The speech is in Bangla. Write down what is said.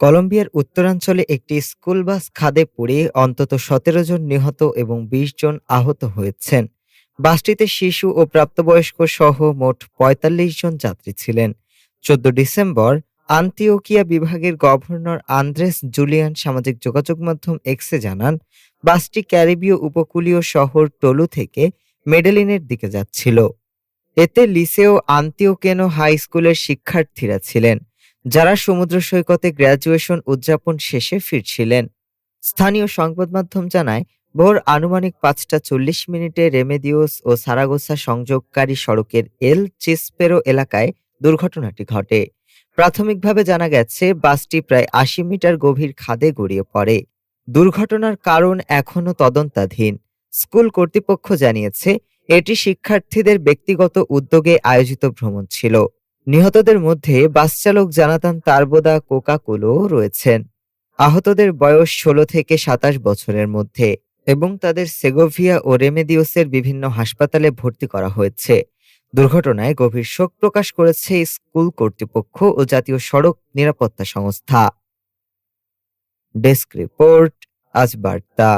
কলম্বিয়ার উত্তরাঞ্চলে একটি স্কুল বাস খাদে পড়ে অন্তত সতেরো জন নিহত এবং ২০ জন আহত হয়েছেন। বাসটিতে শিশু ও প্রাপ্তবয়স্ক সহ মোট ৪৫ জন যাত্রী ছিলেন। চোদ্দ ডিসেম্বর আন্তিওকিয়া বিভাগের গভর্নর আন্দ্রেস জুলিয়ান সামাজিক যোগাযোগ মাধ্যম এক্সে জানান, বাসটি ক্যারিবীয় উপকূলীয় শহর টলু থেকে মেডেলিনের দিকে যাচ্ছিল। এতে লিসেও আন্তিওকেনো হাই স্কুলের শিক্ষার্থীরা ছিলেন। যারা সমুদ্র সৈকতে গ্র্যাজুয়েশন উদযাপন শেষে ফিরছিলেন। স্থানীয় সংবাদ মাধ্যম জানায়, ভোর আনুমানিক পাঁচটা চল্লিশ মিনিটে রেমেদিওস ও সারাগোসা সংযোগকারী সড়কের এল চিসপেরো এলাকায় দুর্ঘটনাটি ঘটে। প্রাথমিকভাবে জানা গেছে, বাসটি প্রায় আশি মিটার গভীর খাদে গড়িয়ে পড়ে। দুর্ঘটনার কারণ এখনও তদন্তাধীন। স্কুল কর্তৃপক্ষ জানিয়েছে, এটি শিক্ষার্থীদের ব্যক্তিগত উদ্যোগে আয়োজিত ভ্রমণ ছিল। নিহতদের মধ্যে বাস চালক জানাতান তারবোদা কোকাকোলো রয়েছেন। আহতদের বয়স ষোলো থেকে সাতাশ বছরের মধ্যে এবং তাদের সেগোভিয়া ও রেমেদিওসের বিভিন্ন হাসপাতালে ভর্তি করা হয়েছে। দুর্ঘটনায় গভীর শোক প্রকাশ করেছে স্কুল কর্তৃপক্ষ ও জাতীয় সড়ক নিরাপত্তা সংস্থা। ডেস্ক রিপোর্ট, আজ বার্তা।